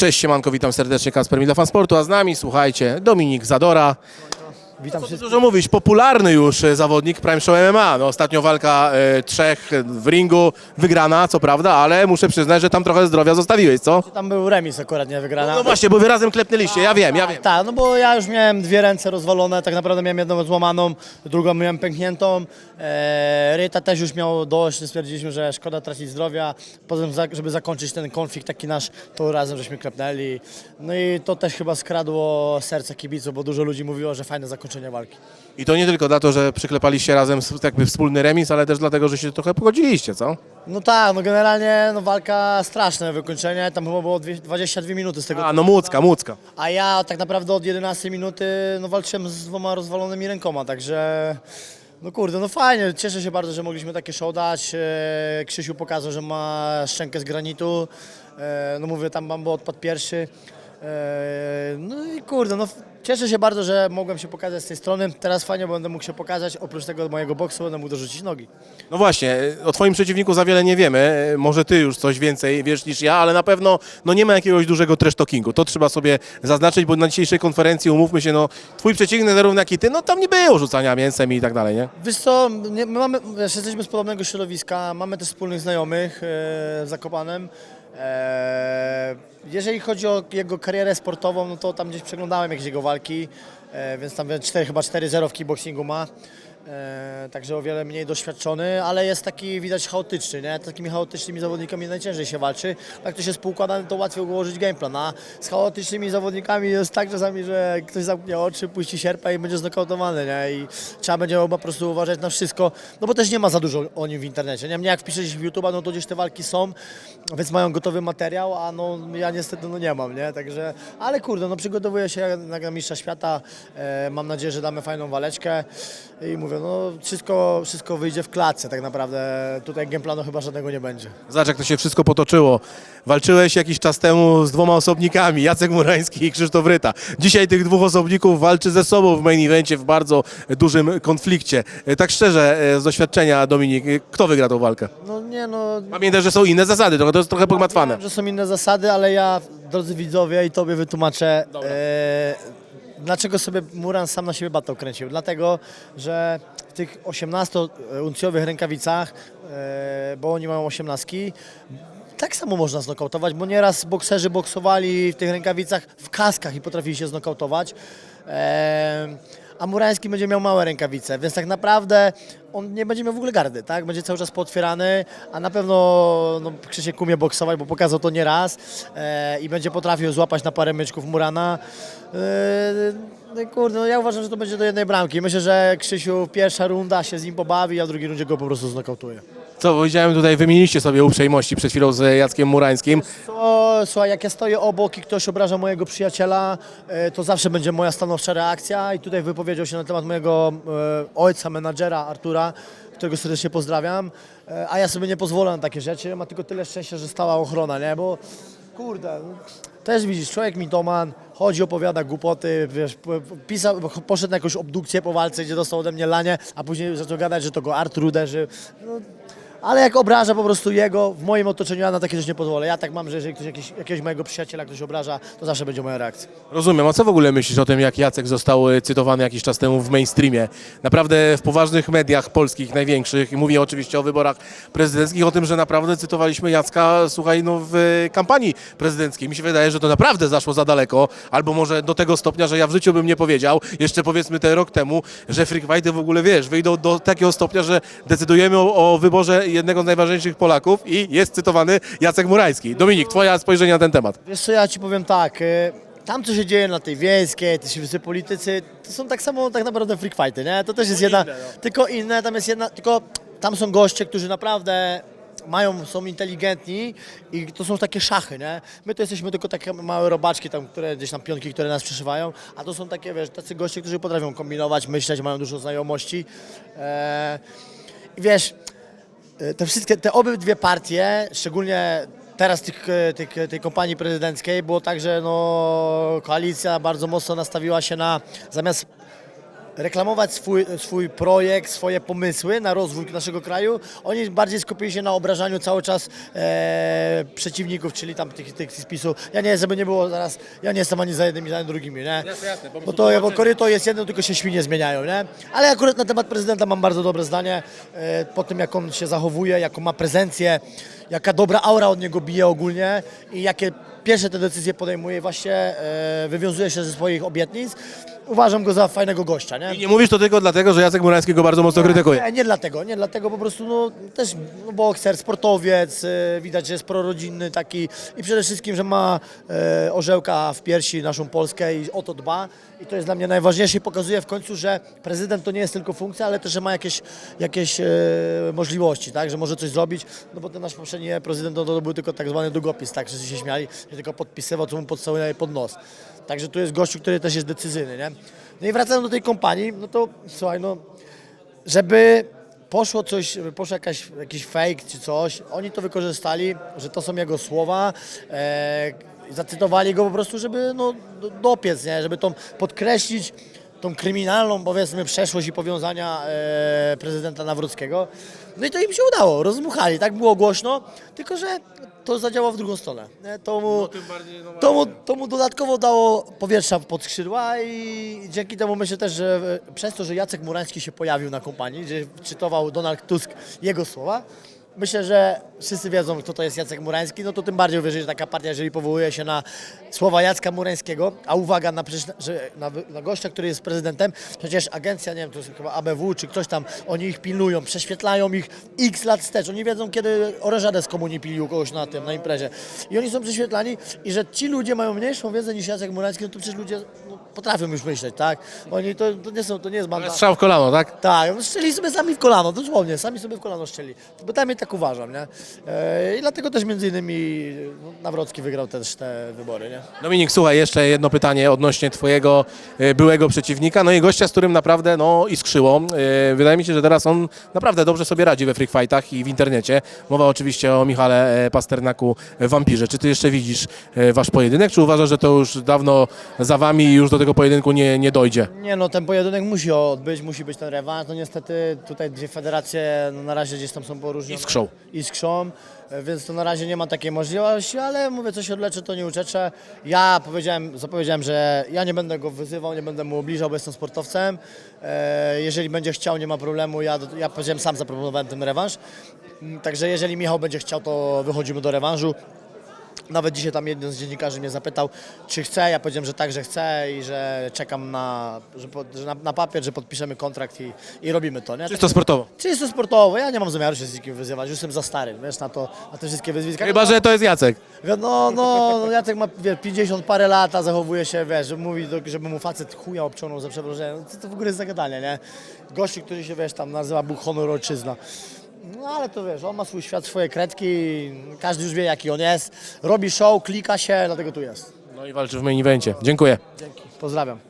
Cześć, siemanko, witam serdecznie, Kasper Mila Fan Sportu, a z nami, słuchajcie, Dominik Zadora. Witam Co tu wszystkich. dużo mówić, popularny już e, zawodnik Prime Show MMA. No, ostatnio walka e, trzech w ringu, wygrana, co prawda, ale muszę przyznać, że tam trochę zdrowia zostawiłeś, co? Tam był remis akurat nie wygrana. No właśnie, bo wy razem klepnęliście, ja wiem, ja wiem. Tak, no bo ja już miałem dwie ręce rozwalone, tak naprawdę miałem jedną złamaną, drugą miałem pękniętą. E, Ryta też już miał dość, stwierdziliśmy, że szkoda tracić zdrowia. Potem, za- żeby zakończyć ten konflikt taki nasz, to razem żeśmy klepnęli. No i to też chyba skradło serce kibiców, bo dużo ludzi mówiło, że fajne zakończenie walki. I to nie tylko dlatego, że przyklepaliście razem jakby wspólny remis, ale też dlatego, że się trochę pogodziliście, co? No tak, no generalnie no walka straszne wykończenie, tam chyba było dwie- 22 minuty z tego. A, no Mucka, Mucka. A ja tak naprawdę od 11 minuty no, walczyłem z dwoma rozwalonymi rękoma, także no kurde, no fajnie, cieszę się bardzo, że mogliśmy takie show dać. E, Krzysiu pokazał, że ma szczękę z granitu, e, no mówię, tam Bambo odpadł pierwszy. E, No i kurde, no cieszę się bardzo, że mogłem się pokazać z tej strony. Teraz fajnie będę mógł się pokazać, oprócz tego mojego boksu będę mógł dorzucić nogi. No właśnie, o twoim przeciwniku za wiele nie wiemy. Może ty już coś więcej wiesz niż ja, ale na pewno no nie ma jakiegoś dużego trash talkingu. To trzeba sobie zaznaczyć, bo na dzisiejszej konferencji umówmy się, no twój przeciwnik zarówno jak i ty, no tam nie było rzucania mięsem i tak dalej, nie? Wiesz co, nie, my mamy, jesteśmy z podobnego środowiska, mamy też wspólnych znajomych e, w Zakopanem. E, jeżeli chodzi o jego karierę sportową, no to tam gdzieś przeglądałem jakieś jego walki, e, więc tam wiem, 4, chyba 4-0 w kickboxingu ma. E, także o wiele mniej doświadczony, ale jest taki widać chaotyczny, nie? Takimi chaotycznymi zawodnikami najciężej się walczy. Jak ktoś jest poukładany, to łatwiej ułożyć gameplan, a z chaotycznymi zawodnikami jest tak czasami, że ktoś zamknie oczy, puści sierpa i będzie znokautowany, nie? I trzeba będzie po prostu uważać na wszystko, no bo też nie ma za dużo o nim w internecie, nie? Jak wpiszecie w YouTube'a, no to gdzieś te walki są, więc mają gotowy materiał, a no ja niestety no nie mam, nie? Także, ale kurde, no przygotowuję się na mistrza świata, e, mam nadzieję, że damy fajną waleczkę i mówię, no wszystko, wszystko wyjdzie w klatce tak naprawdę, tutaj gameplanu chyba żadnego nie będzie. Zobacz, jak to się wszystko potoczyło. Walczyłeś jakiś czas temu z dwoma osobnikami, Jacek Murański i Krzysztof Ryta. Dzisiaj tych dwóch osobników walczy ze sobą w main evencie w bardzo dużym konflikcie. E, Tak szczerze, e, z doświadczenia, Dominik, e, kto wygra tą walkę? No nie no, Pamiętaj, że są inne zasady, to jest trochę pogmatwane. Wiem, że są inne zasady, ale ja, drodzy widzowie, i tobie wytłumaczę, e, dlaczego sobie Muran sam na siebie batał kręcił. Dlatego, że w tych 18-uncjowych rękawicach, e, bo oni mają 18, tak samo można znokautować, bo nieraz bokserzy boksowali w tych rękawicach w kaskach i potrafili się znokautować. A Murański będzie miał małe rękawice, więc tak naprawdę on nie będzie miał w ogóle gardy, tak? Będzie cały czas pootwierany, a na pewno no, Krzysiek umie boksować, bo pokazał to nie raz e, i będzie potrafił złapać na parę myczków Murana. E, no kurde, no ja uważam, że to będzie do jednej bramki. Myślę, że Krzysiu pierwsza runda się z nim pobawi, a w drugiej rundzie go po prostu znokautuje. Co, powiedziałem tutaj, wymieniliście sobie uprzejmości przed chwilą z Jackiem Murańskim. To, słuchaj, jak ja stoję obok i ktoś obraża mojego przyjaciela, e, to zawsze będzie moja stanowcza reakcja. I tutaj wypowiedział się na temat mojego e, ojca, menadżera Artura, którego serdecznie pozdrawiam, e, a ja sobie nie pozwolę na takie rzeczy, ma tylko tyle szczęścia, że stała ochrona, nie, bo kurde, no, też widzisz, człowiek mitoman, chodzi, opowiada głupoty, wiesz, pisał, poszedł na jakąś obdukcję po walce, gdzie dostał ode mnie lanie, a później zaczął gadać, że to go Artur uderzy, no, ale jak obraża po prostu jego, w moim otoczeniu ja na takie rzeczy nie pozwolę. Ja tak mam, że jeżeli ktoś jakiś, jakiegoś mojego przyjaciela ktoś obraża, to zawsze będzie moja reakcja. Rozumiem, a co w ogóle myślisz o tym, jak Jacek został e, cytowany jakiś czas temu w mainstreamie? Naprawdę w poważnych mediach polskich, największych, mówię oczywiście o wyborach prezydenckich, o tym, że naprawdę cytowaliśmy Jacka, słuchaj, no w e, kampanii prezydenckiej. Mi się wydaje, że to naprawdę zaszło za daleko, albo może do tego stopnia, że ja w życiu bym nie powiedział, jeszcze powiedzmy te rok temu, że freak w ogóle, wiesz, wyjdą do takiego stopnia, że decydujemy o, o wyborze jednego z najważniejszych Polaków i jest cytowany Jacek Murański. Dominik, twoja spojrzenie na ten temat. Wiesz co, ja ci powiem tak, y, tam co się dzieje na tej wiejskiej, ci wszyscy politycy, to są tak samo tak naprawdę freak fighty, nie? To też jest jedna, tylko inne, tam jest jedna, tylko tam są goście, którzy naprawdę mają, są inteligentni i to są takie szachy, nie? My to jesteśmy tylko takie małe robaczki tam, które gdzieś tam pionki, które nas przeszywają, a to są takie, wiesz, tacy goście, którzy potrafią kombinować, myśleć, mają dużo znajomości. E, I wiesz, E, te wszystkie, te obydwie partie, szczególnie teraz tych, e, tych, tej kampanii prezydenckiej, było tak, że no, koalicja bardzo mocno nastawiła się na, zamiast reklamować swój, swój projekt, swoje pomysły na rozwój naszego kraju. Oni bardziej skupili się na obrażaniu cały czas e, przeciwników, czyli tam tych, tych spisów. Ja nie, żeby nie było zaraz, ja nie jestem ani za jednymi, ani drugimi, nie? Jasne, jasne, po Bo prostu to, bo tłumaczenie. koryto jest jedno, tylko się świnie zmieniają, nie? Ale akurat na temat prezydenta mam bardzo dobre zdanie. E, po tym, jak on się zachowuje, jaką ma prezencję, jaka dobra aura od niego bije ogólnie i jakie pierwsze te decyzje podejmuje, właśnie e, wywiązuje się ze swoich obietnic. Uważam go za fajnego gościa, nie? I nie mówisz to tylko dlatego, że Jacek Murański go bardzo mocno krytykuje. Nie, nie dlatego, nie dlatego, po prostu no, też no, bokser, sportowiec, e, widać, że jest prorodzinny taki i przede wszystkim, że ma e, orzełka w piersi naszą Polskę i o to dba i to jest dla mnie najważniejsze i pokazuje w końcu, że prezydent to nie jest tylko funkcja, ale też, że ma jakieś, jakieś e, możliwości, tak, że może coś zrobić, no bo ten nasz poprzedni prezydent to, to był tylko tak zwany długopis, tak, wszyscy się śmiali, że tylko podpisywał, co mu podstawiali pod nos. Także tu jest gościu, który też jest decyzyjny, nie? No i wracając do tej kompanii, no to słuchaj, no żeby poszło coś, poszło jakaś, jakiś fake czy coś, oni to wykorzystali, że to są jego słowa, e, zacytowali go po prostu, żeby no, do- dopiec, nie? żeby tą podkreślić tą kryminalną, powiedzmy, przeszłość i powiązania e, prezydenta Nawrockiego. No i to im się udało, rozmuchali, tak było głośno, tylko że to zadziałało w drugą stronę. Nie? To mu, to mu, to mu dodatkowo dało powietrza pod skrzydła i dzięki temu myślę też, że e, przez to, że Jacek Murański się pojawił na kompanii, gdzie czytował Donald Tusk jego słowa, myślę, że wszyscy wiedzą, kto to jest Jacek Murański, no to tym bardziej uwierzę, że taka partia, jeżeli powołuje się na słowa Jacka Murańskiego, a uwaga, na, że na, na gościa, który jest prezydentem, przecież agencja, nie wiem, to jest chyba ABW, czy ktoś tam, oni ich pilnują, prześwietlają ich x lat wstecz, oni wiedzą, kiedy orężadę z komunii pilił kogoś na tym, na imprezie. I oni są prześwietlani i że ci ludzie mają mniejszą wiedzę niż Jacek Murański, no to przecież ludzie potrafią już myśleć, tak? Oni to, to nie są, to nie jest banda. Strzał w kolano, tak? Tak, no strzeli sobie sami w kolano, dosłownie, sami sobie w kolano strzeli. Bo tam tak uważam, nie? E, I dlatego też między innymi no, Nawrocki wygrał też te wybory, nie? Dominik, słuchaj, jeszcze jedno pytanie odnośnie twojego e, byłego przeciwnika, no i gościa, z którym naprawdę, no, iskrzyło. E, Wydaje mi się, że teraz on naprawdę dobrze sobie radzi we freak fightach i w internecie. Mowa oczywiście o Michale e, Pasternaku e, Wampirze. Czy ty jeszcze widzisz e, wasz pojedynek, czy uważasz, że to już dawno za wami i już do tego pojedynku nie, nie dojdzie? Nie no, ten pojedynek musi odbyć, musi być ten rewanż. No niestety tutaj dwie federacje no, na razie gdzieś tam są poróżnione. Iskrzą. Iskrzą, więc to na razie nie ma takiej możliwości, ale mówię, co się odleczy, to nie uczeczę. Ja powiedziałem, zapowiedziałem, że ja nie będę go wyzywał, nie będę mu ubliżał, bo jestem sportowcem. E, jeżeli będzie chciał, nie ma problemu. Ja, ja powiedziałem, sam zaproponowałem ten rewanż. Mm, Także jeżeli Michał będzie chciał, to wychodzimy do rewanżu. Nawet dzisiaj tam jeden z dziennikarzy mnie zapytał, czy chcę. Ja powiedziałem, że tak, że chcę i że czekam na, że, pod, że na, na papier, że podpiszemy kontrakt i, i robimy to. Nie? Czysto sportowo. Czysto sportowo, ja nie mam zamiaru się z nikim wyzywać, już jestem za stary, wiesz, na to, na te wszystkie wyzwiska. Chyba, że to jest Jacek. No, no, no Jacek ma wiesz, 50 parę lat, a zachowuje się, wiesz, że mówi, żeby mu facet chuja obciągnął za przeproszeniem. Co to w ogóle jest za gadanie, nie? Gościu, który się, wiesz, tam nazywa Bóg Honor Ojczyzna. No ale to wiesz, on ma swój świat, swoje kredki, każdy już wie jaki on jest. Robi show, klika się, dlatego tu jest. No i walczy w main evencie. Dziękuję. Dzięki. Pozdrawiam.